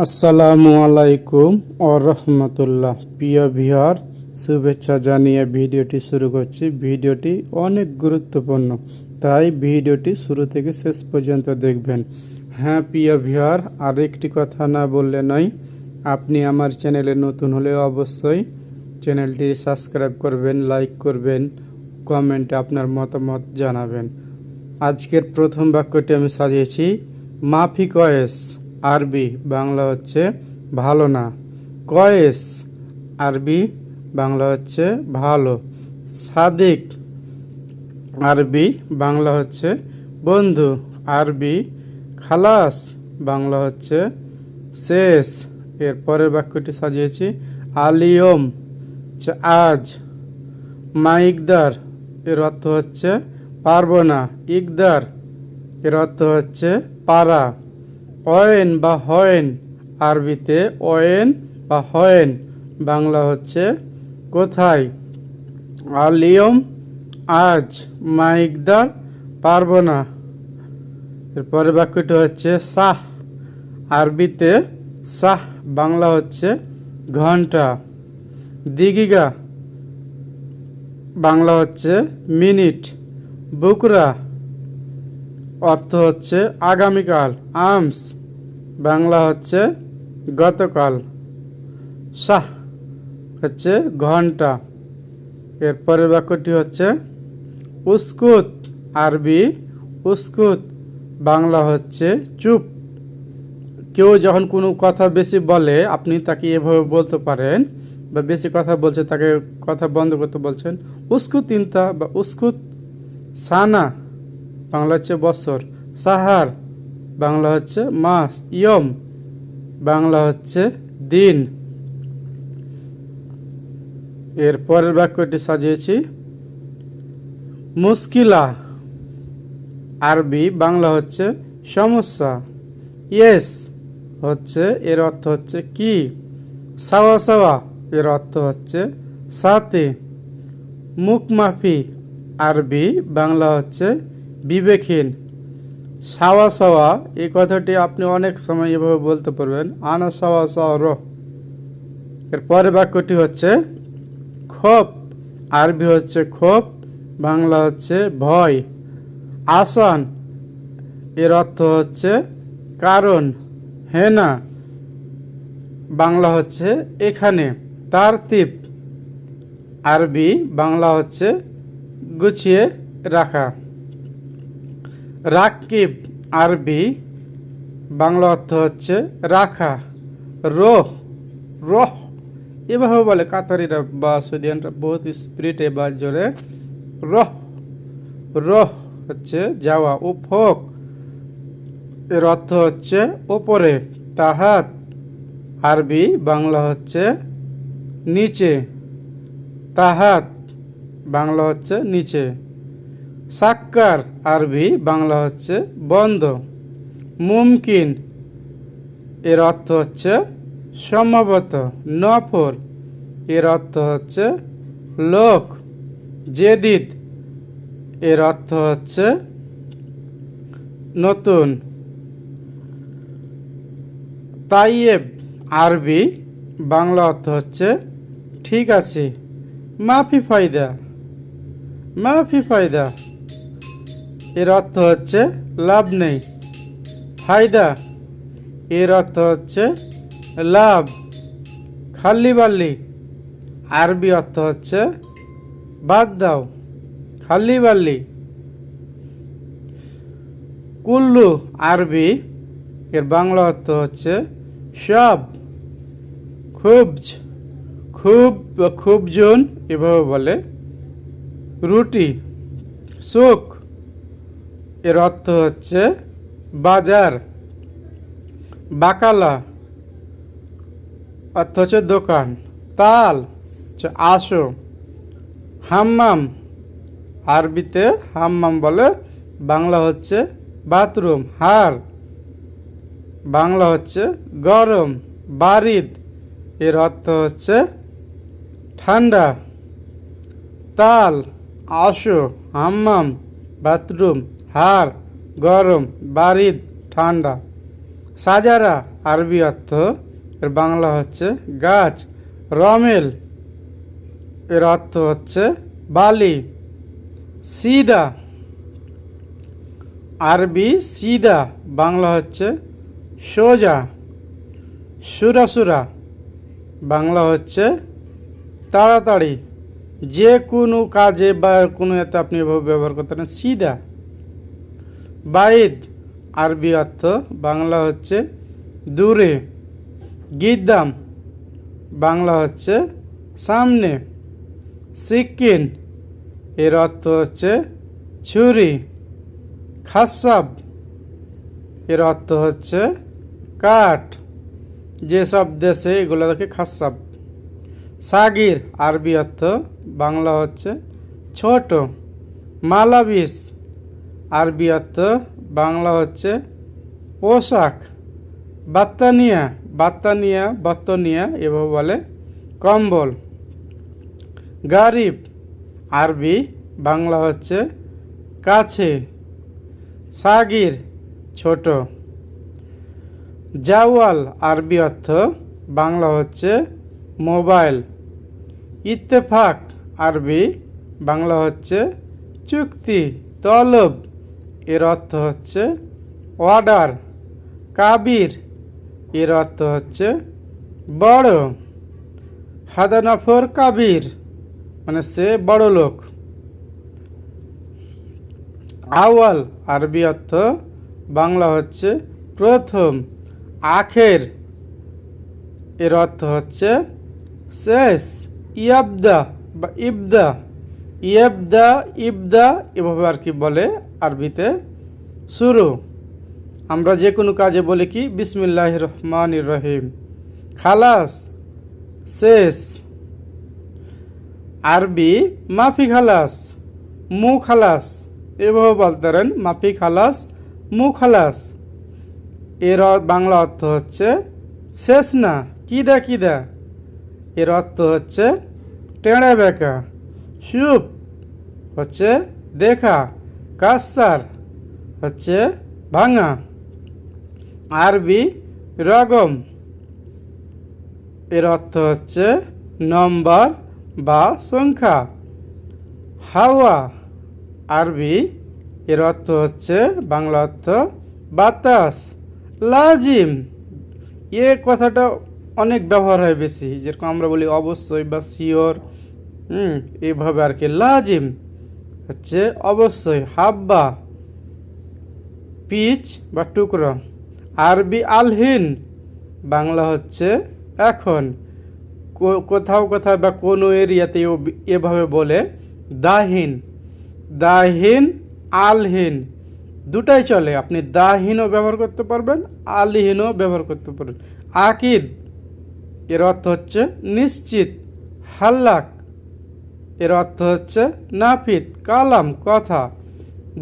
আসসালামু আলাইকুম ও রহমতুল্লাহ। প্রিয় বিহার শুভেচ্ছা জানিয়ে ভিডিওটি শুরু করছি। ভিডিওটি অনেক গুরুত্বপূর্ণ, তাই ভিডিওটি শুরু থেকে শেষ পর্যন্ত দেখবেন। হ্যাঁ প্রিয় বিহার আর একটি কথা না বললে নয়, আপনি আমার চ্যানেলে নতুন হলে অবশ্যই চ্যানেলটি সাবস্ক্রাইব করবেন, লাইক করবেন, কমেন্টে আপনার মতামত জানাবেন। আজকের প্রথম বাক্যটি আমি সাজিয়েছি মাফি কয়েস আরবি, বাংলা হচ্ছে ভালো না। কয়েস, আরবি, বাংলা হচ্ছে ভালো। সাদিক, আরবি, বাংলা হচ্ছে বন্ধু। আরবি, খালাস, বাংলা হচ্ছে শেষ। এর পরের বাক্যটি সাজিয়েছি। আলিয়ম আজ। মাইকদার, এর অর্থ হচ্ছে পারব না। ইকদার, এর অর্থ হচ্ছে পারা। অয়েন বা হয়েন, আরবিতে অয়েন বা হয়েন, বাংলা হচ্ছে কোথায়? আলিয়ম, আজ, মাইকদার পারব না এরপরে বাক্যটি হচ্ছে সাহ, আরবিতে সাহ, বাংলা হচ্ছে ঘণ্টা। দিগিগা, বাংলা হচ্ছে মিনিট। বুকরা অর্থ হচ্ছে আগামীকাল, আমস, বাংলা হচ্ছে গতকাল, শাহ হচ্ছে ঘণ্টা। এরপরের বাক্যটি হচ্ছে উস্কুত, আরবি উস্কুত, বাংলা হচ্ছে চুপ। কেউ যখন কোনো কথা বেশি বলে, আপনি তাকে এভাবে বলতে পারেন বা বেশি কথা বলছে, তাকে কথা বন্ধ করতে বলছেন উস্কুত তিনটা বা উস্কুত সানা। বাংলা হচ্ছে বছর। সাহার, বাংলা হচ্ছে মাস, ইয়ম, বাংলা হচ্ছে দিন। এর পরের বাক্যটি সাজিয়েছি। মুশকিলা, আরবি, বাংলা হচ্ছে সমস্যা। ইয়েস হচ্ছে, এর অর্থ হচ্ছে কি? সাওয়া সাওয়া, এর অর্থ হচ্ছে সাথে। মুখমাফি, আরবি, বাংলা হচ্ছে বিবেকহীন। সাওয়া সাওয়া, এই কথাটি আপনি অনেক সময় এভাবে বলতে পারবেন। আনা সাওয়া সাওয়া র এর পরের বাক্যটি হচ্ছে ক্ষোভ আরবি হচ্ছে ক্ষোভ বাংলা হচ্ছে ভয়। আসান, এর অর্থ হচ্ছে কারণ, হেনা। বাংলা হচ্ছে এখানে তারতিব আরবি, বাংলা হচ্ছে গুছিয়ে রাখা। রাকিব আরবি, বাংলা অর্থ হচ্ছে রাখা, রোহ রোহ। এভাবে বলে কাতারিরা বা সুদিয়ানরা বহুত স্পিরিটে বা জোরে রহ। রহ হচ্ছে যাওয়া ফোক এর অর্থ হচ্ছে ওপরে, তাহাত। আরবি, বাংলা হচ্ছে নিচে, তাহাত। বাংলা হচ্ছে নিচে। সাক্কার আরবি, বাংলা হচ্ছে বন্ধ। মুমকিন, এর অর্থ হচ্ছে সম্ভবত নফর, এর অর্থ হচ্ছে লোক। জেদিদ, এর অর্থ হচ্ছে নতুন। তাইয়েব, আরবি, বাংলা অর্থ হচ্ছে ঠিক আছে, মাফি ফায়দা। মাফি ফায়দা। এর অর্থ হচ্ছে লাভ নেই। ফায়দা এর অর্থ হচ্ছে লাভ। খাল্লি বাল্লি, আরবি অর্থ হচ্ছে বাদ দাও। খাল্লি বাল্লি। কুল্লু, আরবি, এর বাংলা অর্থ হচ্ছে সব। খুব খুব, খুবজন এভাবে বলে। রুটি, সুখ। এর অর্থ হচ্ছে বাজার, বাকালা, অর্থ হচ্ছে দোকান, তাল, হচ্ছে আসো, হাম্মাম, আরবিতে হাম্মাম বলে বাংলা হচ্ছে বাথরুম, হার, বাংলা হচ্ছে গরম, বারিদ, এর অর্থ হচ্ছে ঠান্ডা, তাল, আসো, হাম্মাম, বাথরুম হার, গরম, বারিদ, ঠান্ডা। সাজারা আরবি অর্থ, এর বাংলা হচ্ছে গাছ। রমেল, এর অর্থ হচ্ছে বালি। সিদা, আরবি সিদা, বাংলা হচ্ছে সোজা। সুরাসুরা, বাংলা হচ্ছে তাড়াতাড়ি। যে কোনো কাজে বা কোনো এতে আপনি এভাবে ব্যবহার করতে পারেন সিদা। বাইদ, আরবি অর্থ বাংলা হচ্ছে দূরে। গিদ্দাম, বাংলা হচ্ছে সামনে। সিকিন এর অর্থ হচ্ছে ছুরি। খাসাব, এর অর্থ হচ্ছে কাঠ। যেসব দেশে এগুলো দেখে খাসাব। সাগির, আরবি অর্থ বাংলা হচ্ছে ছোট। মালাবিস আরবি অর্থ বাংলা হচ্ছে পোশাক। বাত্তানিয়া বাত্তানিয়া, বত্তনিয়া এভাবে বলে কম্বল। গারিব, আরবি, বাংলা হচ্ছে কাছে। সাগির, ছোট। জাওয়াল, আরবি অর্থ বাংলা হচ্ছে মোবাইল। ইত্তেফাক, আরবি, বাংলা হচ্ছে চুক্তি, তলব। এর অর্থ হচ্ছে অর্ডার কাবির। এর অর্থ হচ্ছে বড়। হাদানাফর কাবির মানে সে বড় লোক। আওয়াল আরবি অর্থ বাংলা হচ্ছে প্রথম, আখের। এর অর্থ হচ্ছে শেষ, ইয়াবদা বা ইবদা। ইয়েবদা, ইবদা এভাবে আর কি বলে আরবিতে শুরু। আমরা যে কোনো কাজে বলি কি বিসমিল্লাহ রহমান রহিম। খালাস, শেষ। আরবি, মাফি খালাস। মু খালাস। এভাবে বলতে পারেন, মাফি খালাস, মু খালাস। এর বাংলা অর্থ হচ্ছে, শেষ না, কিদা কিদা? এর অর্থ হচ্ছে, টেঁড়া বেঁকা। সুপ, হচ্ছে, দেখা। কাসার হচ্ছে ভাঙা। আরবি রগম। এর অর্থ হচ্ছে নম্বর বা সংখ্যা। হাওয়া। আরবি এর অর্থ হচ্ছে বাংলা অর্থ বাতাস। লাজিম। এ কথাটা অনেক ব্যবহার হয় বেশি। যেরকম আমরা বলি অবশ্যই বা শিওর। হুম এইভাবে আর কি। লাজিম। হচ্ছে অবশ্যই হাব্বা, পিচ বা টুকরো। আরবি আলহিন, বাংলা হচ্ছে এখন। কোথাও কোথাও বা কোনো এরিয়াতে এভাবে বলে দাহিন। দাহিন, আলহিন, দুটাই চলে। আপনি দাহিনও ব্যবহার করতে পারবেন, আলহিনও ব্যবহার করতে পারবেন। আকিদ, এর অর্থ হচ্ছে নিশ্চিত, হাল্লাক। এর অর্থ হচ্ছে নাফিত কালাম, কথা।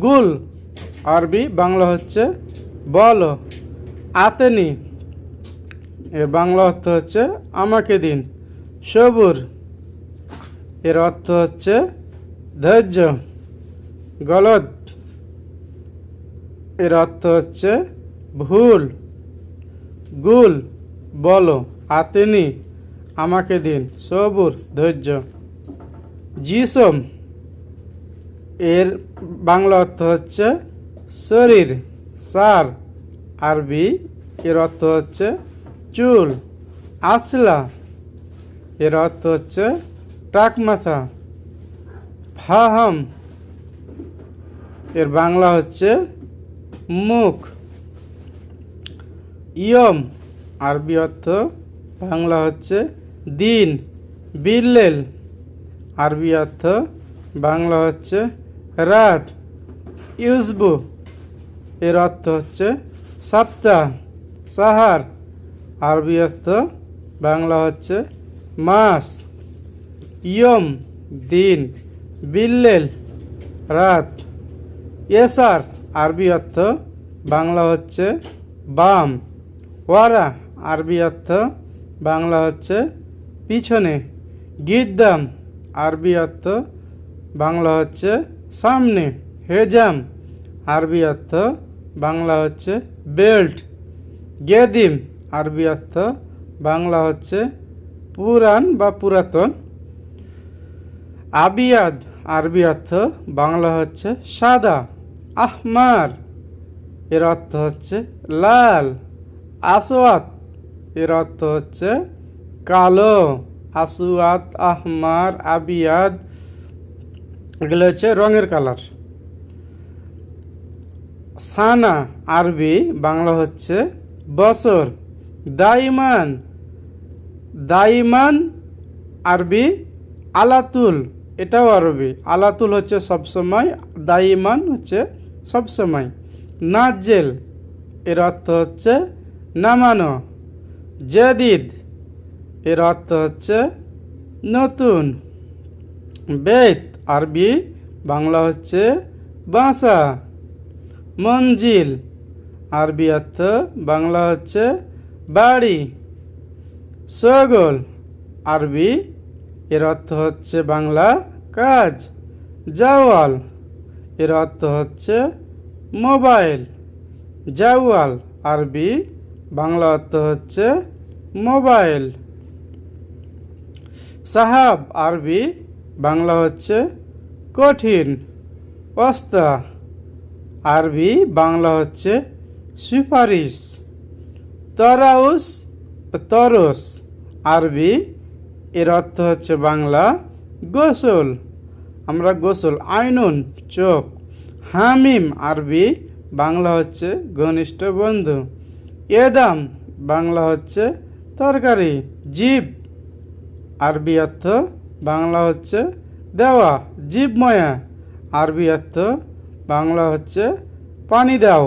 গুল, আরবি, বাংলা হচ্ছে বলো, আতেনি। এর বাংলা অর্থ হচ্ছে আমাকে দিন, সবুর। এর অর্থ হচ্ছে ধৈর্য, গলদ। এর অর্থ হচ্ছে ভুল, গুল, বলো, আতেনি, আমাকে দিন, সবুর, ধৈর্য। জিসম। এর বাংলা অর্থ হচ্ছে শরীর, সার। আরবি এর অর্থ হচ্ছে চুল, আছলা। এর অর্থ হচ্ছে টাক মাথা, ফাহাম। এর বাংলা হচ্ছে মুখ। ইয়ম, আরবি অর্থ বাংলা হচ্ছে দিন, বিল্লেল। আরবি অর্থ বাংলা হচ্ছে রাত। ইউজবু এর অর্থ হচ্ছে সপ্তাহ সাহার। আরবি অর্থ বাংলা হচ্ছে মাস। ইয়ম, দিন। বিল্লেল, রাত। এসার, আরবি অর্থ বাংলা হচ্ছে বাম। ওয়ারা, আরবি অর্থ বাংলা হচ্ছে পিছনে। গিদ্দাম আরবি অর্থ, বাংলা হচ্ছে সামনে, হেজাম। আরবি অর্থ, বাংলা হচ্ছে বেল্ট। গেদিম। আরবি অর্থ, বাংলা হচ্ছে পুরাণ বা পুরাতন। আবিয়াদ। আরবি অর্থ, বাংলা হচ্ছে সাদা। আহমার। এর অর্থ হচ্ছে লাল। আসওয়াত। এর অর্থ হচ্ছে কালো। আসুয়াত আহমার, আবিয়াদ, এগুলো হচ্ছে রঙের কালার। সানা আরবি, বাংলা হচ্ছে বছর। দাইমান দাইমান আরবি, আলাতুল, এটাও আরবি। আলাতুল হচ্ছে সবসময়, দাইমান হচ্ছে সবসময়। নাজেল এর অর্থ হচ্ছে নামানো। জেদিদ এর অর্থ হচ্ছে নতুন। বেত, আরবি, বাংলা হচ্ছে বাসা, মঞ্জিল। আরবি অর্থ বাংলা হচ্ছে বাড়ি, সগোল। আরবি এর অর্থ হচ্ছে বাংলা কাজ, জাওয়াল। এর অর্থ হচ্ছে মোবাইল, জাওয়াল। আরবি বাংলা অর্থ হচ্ছে মোবাইল। সাহাব আরবি, বাংলা হচ্ছে কঠিন, অস্তা। আরবি, বাংলা হচ্ছে সুপারিশ। তরাউস, তরস। আরবি, এর অর্থ হচ্ছে বাংলা, গোসল। আমরা গোসল, আইনুন, চোখ। হামিম, আরবি, বাংলা হচ্ছে ঘনিষ্ঠ বন্ধু। এদাম, বাংলা হচ্ছে তরকারি, জীব। আরবি অর্থ বাংলা হচ্ছে দেওয়া জীবময়া। আরবি অর্থ বাংলা হচ্ছে পানি দাও।